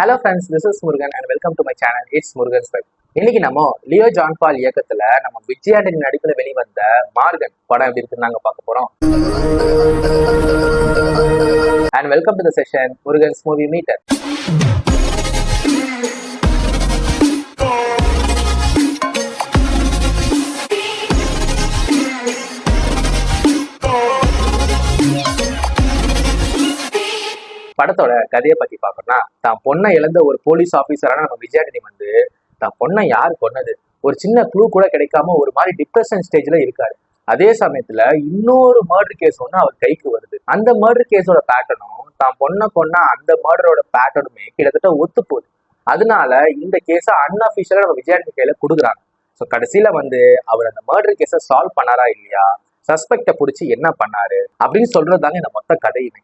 Hello friends this is Murugan and welcome to my channel it's Murugan spec இன்னைக்கு நம்ம Leo John பால் இயக்கத்துல நம்ம விஜயாண்டன் நடிப்புல வெளிவந்த மார்கன் படம் எப்படி இருக்குன்னு நாங்க பார்க்க போறோம். And welcome to the session Murugan's movie meter படத்தோட கதையை பத்தி பாக்கணும்னா தான் பொண்ணை இழந்த ஒரு போலீஸ் ஆபீசரான நம்ம விஜயாண்டனி வந்து தான் பொண்ணை யார் கொன்னது? ஒரு சின்ன க்ளூ கூட கிடைக்காம ஒரு மாதிரி டிப்ரெஷன் ஸ்டேஜ்ல இருக்காரு. அதே சமயத்துல இன்னொரு மர்டர் கேஸ் ஒன்று அவர் கைக்கு வருது. அந்த மர்டர் கேஸோட பேட்டர்னும் தான் பொண்ணை கொன்ன அந்த மர்டரோட பேட்டர்னுமே கிட்டத்தட்ட ஒத்து போகுது. அதனால இந்த கேஸை அன்அபிஷியலா நம்ம விஜயாண்டனி கையில கொடுக்குறாங்க. ஸோ கடைசியில வந்து அவர் அந்த மர்டர் கேஸை சால்வ் பண்ணாரா இல்லையா? சஸ்பெக்டை பிடிச்சி என்ன பண்ணாரு அப்படின்னு சொல்றது தாங்க இந்த மொத்த கதையுமே.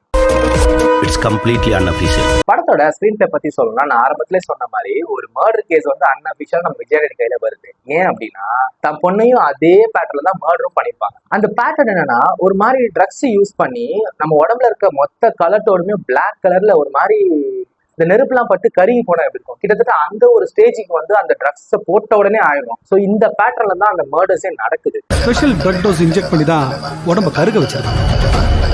இட்ஸ் கம்ப்ளீட்லி அன்அஃபீஷியல் படத்தோட ஸ்கிரீன் பிளே பத்தி சொல்லணும்னா நான் ஆரம்பத்திலே சொன்ன மாதிரி ஒரு மர்டர் கேஸ் வந்து அன்அபிஷியல் நம்ம விஜயாண்டி கையில வருது. ஏன் அப்படின்னா தன் பொண்ணையும் அதே பேட்டர்ல தான் மர்டரும் பண்ணிருப்பாங்க அந்த பேட்டர்ன் என்னன்னா ஒரு மாதிரி ட்ரக்ஸ் யூஸ் பண்ணி நம்ம உடம்புல இருக்க மொத்த கலர்ட்டோடுமே பிளாக் கலர்ல ஒரு மாதிரி இந்த நெருப்புலாம் பட்டு கருகி போன எப்படி இருக்கும்? கிட்டத்தட்ட அந்த ஒரு ஸ்டேஜுக்கு வந்து அந்த ட்ரக்ஸை போட்ட உடனே ஆயிடும் ஸோ இந்த பேட்டர்ல தான் அந்த மர்டர்ஸே நடக்குது. ஸ்பெஷல் பிளட் டோஸ் இன்ஜெக்ட் பண்ணி தான் உடம்ப கருக வச்சிருக்காங்க.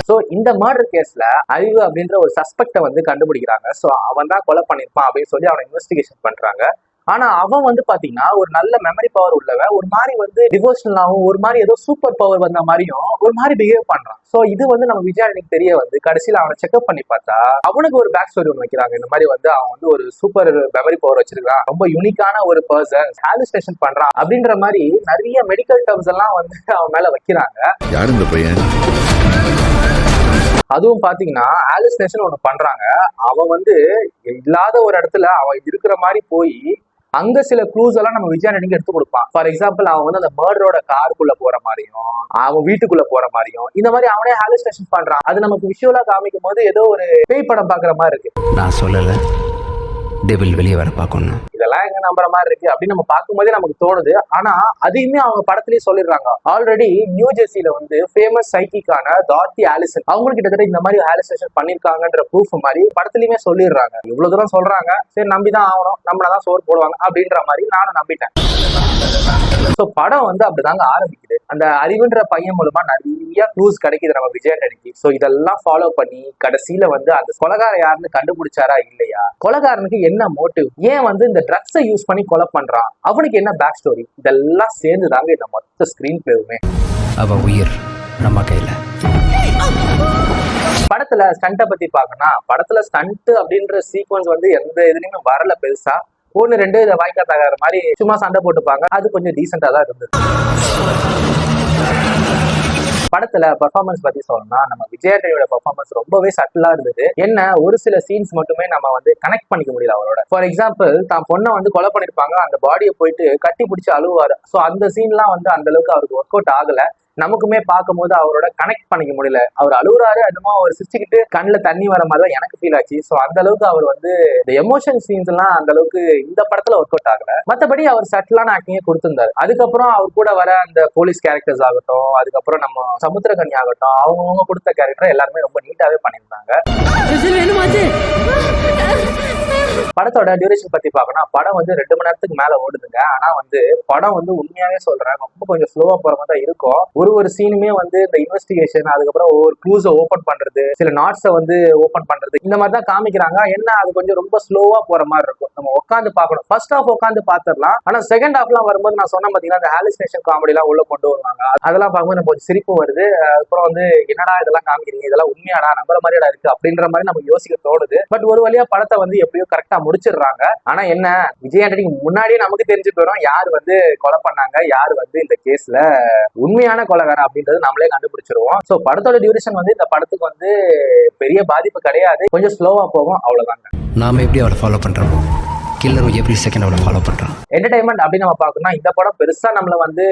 ஸோ இந்த மர்டர் கேஸ்ல அறிவு அப்படின்ற ஒரு சஸ்பெக்டை வந்து கண்டுபிடிக்கிறாங்க. ஸோ அவன் தான் கொலை பண்ணியிருப்பான் அப்படின்னு சொல்லி அவனை இன்வெஸ்டிகேஷன் பண்றாங்க. ஆனா அவன் வந்து பாத்தீங்கன்னா ஒரு நல்ல மெமரி பவர் உள்ளவன். ஒரு மாதிரி வந்து டிவோஷனலாகவும் ஒரு மாதிரி ஏதோ சூப்பர் பவர் வந்த மாதிரியும் ஒரு மாதிரி பிஹேவ் பண்றான். ஸோ இது வந்து நம்ம விஜயானிக்கு தெரிய வந்து கடைசியில் அவனை செக்அப் பண்ணி பார்த்தா அவனுக்கு ஒரு பேக் ஸ்டோரி ஒன்று வைக்கிறாங்க. இந்த மாதிரி வந்து அவன் வந்து ஒரு சூப்பர் மெமரி பவர் வச்சிருக்கான். ரொம்ப யூனிக்கான ஒரு பர்சன் ஹாலுஸ்டேஷன் பண்றான். அப்படின்ற மாதிரி நிறைய மெடிக்கல் டேர்ம்ஸ் எல்லாம் வந்து அவன் மேல வைக்கிறாங்க. யார் இந்த பையன்? அதுவும் பாத்தீங்கன்னா ஆலிஸ்னேஷன் ஒண்ணு பண்றாங்க. அவன் வந்து இல்லாத ஒரு இடத்துல அவன் இருக்கிற மாதிரி போய் அங்க சில க்ளூஸ் எல்லாம் நம்ம விஜயானடிக்கு எடுத்து கொடுப்பான். ஃபார் எக்ஸாம்பிள் அவன் வந்து அந்த மர்டரோட காருக்குள்ள போற மாதிரியும் அவன் வீட்டுக்குள்ள போற மாதிரியும் இந்த மாதிரி அவனே ஹாலுஸ்னேஷன் பண்றான். அது நமக்கு விஷுவலா காமிக்கும் போது ஏதோ ஒரு பேய் படம் பாக்குற மாதிரி இருக்கு. நான் சொல்லலை. டெபிள் வெளியே வர பார்க்கணும். இதெல்லாம் எங்க நம்புற மாதிரி இருக்கு அப்படின்னு நம்ம பார்க்கும்போதே நமக்கு தோணுது. ஆனா அதையுமே அவங்க படத்துலயே சொல்லிடுறாங்க. ஆல்ரெடி நியூ ஜெர்சியில வந்து ஃபேமஸ் சைக்கிக்கான தாத்தி ஆலிசன் அவங்களுக்கு கிட்டத்தட்ட இந்த மாதிரி ஹாலிசேஷன் பண்ணிருக்காங்கன்ற ப்ரூஃப் மாதிரி படத்துலயுமே சொல்லிடுறாங்க. இவ்வளவு தூரம் சொல்றாங்க. சரி நம்பிதான் ஆகணும். நம்மளதான் சோறு போடுவாங்க அப்படின்ற மாதிரி நானும் நம்பிட்டேன். ஸோ படம் வந்து அப்படிதாங்க ஆரம்பிக்குது. அந்த அறிவுன்ற பையன் மூலமா நிறைய க்ளூஸ் கிடைக்குது நம்ம விஜயாண்டனிக்கு ஸோ இதெல்லாம் ஃபாலோ பண்ணி கடைசியில வந்து அந்த கொலகார யாருன்னு கண்டுபிடிச்சாரா இல்லையா? கொலகாரனுக்கு என்ன மோட்டிவ் ஏன் வந்து இந்த ட்ரக்ஸை யூஸ் பண்ணி கொலை பண்றான்? அவனுக்கு என்ன பேக் ஸ்டோரி இதெல்லாம் சேர்ந்து தாங்க இந்த மொத்த ஸ்கிரீன் பிளேவுமே அவ உயிர் நம்ம கையில். படத்துல ஸ்டண்ட்டை பத்தி பார்க்கணும்னா படத்துல ஸ்டண்ட் அப்படின்ற சீக்வன்ஸ் வந்து எந்த இதுலயுமே வரல பெருசா. ஒன்னு ரெண்டு இதை வாய்க்கா தகர மாதிரி சும்மா சண்டை போட்டுப்பாங்க. அது கொஞ்சம் டீசெண்டா தான் இருந்தது. படத்துல பர்ஃபார்மன்ஸ் பத்தி சொல்லணும்னா நம்ம விஜயாண்டியோட பர்ஃபார்மன்ஸ் ரொம்பவே சட்டிலா இருந்தது. என்ன ஒரு சில சீன்ஸ் மட்டுமே நம்ம வந்து கனெக்ட் பண்ணிக்க முடியல அவரோட. ஃபார் எக்ஸாம்பிள் தான் பொண்ணை வந்து கொலை பண்ணிருப்பாங்க. அந்த பாடியை போயிட்டு கட்டி பிடிச்சி அழுவாரு. ஸோ அந்த சீன்லாம் வந்து அந்த அளவுக்கு அவருக்கு ஒர்க் அவுட் ஆகல. நமக்குமே பார்க்கும்போது அவரோட கனெக்ட் பண்ணிக்க முடியல. அவர் அழுகுறாரு அதுமா அவர் சிரிச்சுக்கிட்டு கண்ணில் தண்ணி வர மாதிரி தான் எனக்கு ஃபீல் ஆச்சு. ஸோ அந்த அளவுக்கு அவர் வந்து இந்த எமோஷன் சீன்ஸ் எல்லாம் அந்த அளவுக்கு இந்த படத்துல ஒர்க் அவுட் ஆகல. மற்றபடி அவர் சட்டிலான ஆக்டிங்கே கொடுத்திருந்தாரு. அதுக்கப்புறம் அவர் கூட வர அந்த போலீஸ் கேரக்டர்ஸ் ஆகட்டும் அதுக்கப்புறம் நம்ம சமுத்திரகனி ஆகட்டும் அவங்கவுங்க கொடுத்த கேரக்டர் எல்லாருமே ரொம்ப நீட்டாவே பண்ணியிருந்தாங்க. படத்தோட டியூரேஷன் பத்தி பார்க்கணும் படம் வந்து ரெண்டு மணி நேரத்துக்கு மேல ஓடுதுங்க. ஆனா வந்து படம் வந்து உண்மையாவே சொல்றேன் ரொம்ப கொஞ்சம் ஸ்லோவா போற மாதிரி தான் இருக்கும். ஒரு ஒரு சீனுமே வந்து இந்த இன்வெஸ்டிகேஷன் அதுக்கப்புறம் ஒவ்வொரு க்ளூஸ ஓபன் பண்றது சில நாட்ஸை வந்து ஓபன் பண்றது இந்த மாதிரி தான் காமிக்கிறாங்க. என்ன அது கொஞ்சம் ரொம்ப ஸ்லோவா போற மாதிரி இருக்கும். நம்ம உட்காந்து பார்க்கணும். ஃபர்ஸ்ட் ஹாஃப் உட்காந்து பாத்துடலாம் ஆனா செகண்ட் ஹாஃப்லாம் வரும்போது நான் சொன்ன பாத்தீங்கன்னா அந்த ஹாலிஸ்னேஷன் காமெடி எல்லாம் உள்ள கொண்டு வருவாங்க. அதெல்லாம் பார்க்கும்போது நம்ம கொஞ்சம் சிரிப்பு வருது. அப்புறம் வந்து என்னடா இதெல்லாம் காமிக்கிறீங்க? இதெல்லாம் உண்மையாடா? நம்புற மாதிரிடா இருக்கு? அப்படின்ற மாதிரி நம்ம யோசிக்க தோணுது. பட் ஒரு வழியா படத்தை வந்து எப்படியோ கரெக்ட் முடிச்சிடுறாங்க. ஆனா என்ன விஜய் ஆண்டனிக்கு முன்னாடியே நமக்கு தெரிஞ்சு போயிடும் யார் வந்து கொலை பண்ணாங்க யார் வந்து இந்த கேஸ்ல உண்மையான கொலைகாரன் அப்படின்றது நம்மளே கண்டுபிடிச்சிருவோம். சோ படத்தோட டியூரேஷன் வந்து இந்த படத்துக்கு வந்து பெரிய பாதிப்பு கிடையாது. கொஞ்சம் ஸ்லோவா போகும் அவ்வளவுதாங்க. நாம் எப்படி அவளை ஃபாலோ பண்ணுறோமோ கில்லரும் எவ்ரி செகண்ட் அவளை ஃபாலோ பண்ணுறான் என்டர்டைன்மெண்ட் அப்படின்னு நம்ம பார்க்கணும்னா இந்த படம் பெருசா நம்மள வந்து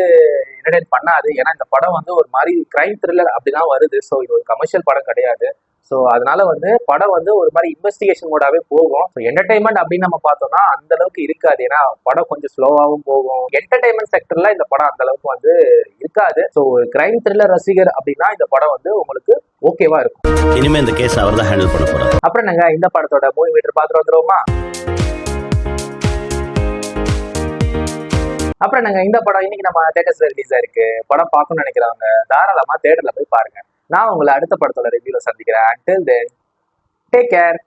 என்டர்டைன் பண்ணாது. ஏன்னா இந்த படம் வந்து ஒரு மாதிரி கிரைம் த்ரில்லர் அப்படிதான் வருது. ஸோ இது ஒரு கமர்ஷியல் படம் கிடையாது. ஸோ அதனால வந்து படம் வந்து ஒரு மாதிரி இன்வெஸ்டிகேஷன் மோடாவே போகும். ஸோ என்டர்டைன்மெண்ட் அப்படின்னு நம்ம பார்த்தோம்னா அந்த அளவுக்கு இருக்காது. ஏன்னா படம் கொஞ்சம் ஸ்லோவாகவும் போகும். என்டர்டைன்மெண்ட் செக்டர்ல இந்த படம் அந்த அளவுக்கு வந்து இருக்காது. ஸோ கிரைம் த்ரில்லர் ரசிகர் அப்படின்னா இந்த படம் வந்து உங்களுக்கு ஓகேவா இருக்கும். இனிமே இந்த கேஸ் அவர் தான் ஹேண்டில் பண்ண போறாரு. அப்புறம் நாங்க இந்த படத்தோட மூவி மீட்டர் பார்த்துட்டு வந்துருவோமா? அப்புறம் நாங்க இந்த படம் இன்னைக்கு நம்ம தேட்டர்ஸ்ல ரிலீஸ் ஆயிருக்கு படம் பார்க்கணும்னு நினைக்கிறவங்க தாராளமா தேட்டர்ல போய் பாருங்க. நான் உங்களை அடுத்த படத்தோட ரிவ்யூல சந்திக்கிறேன். Until then take care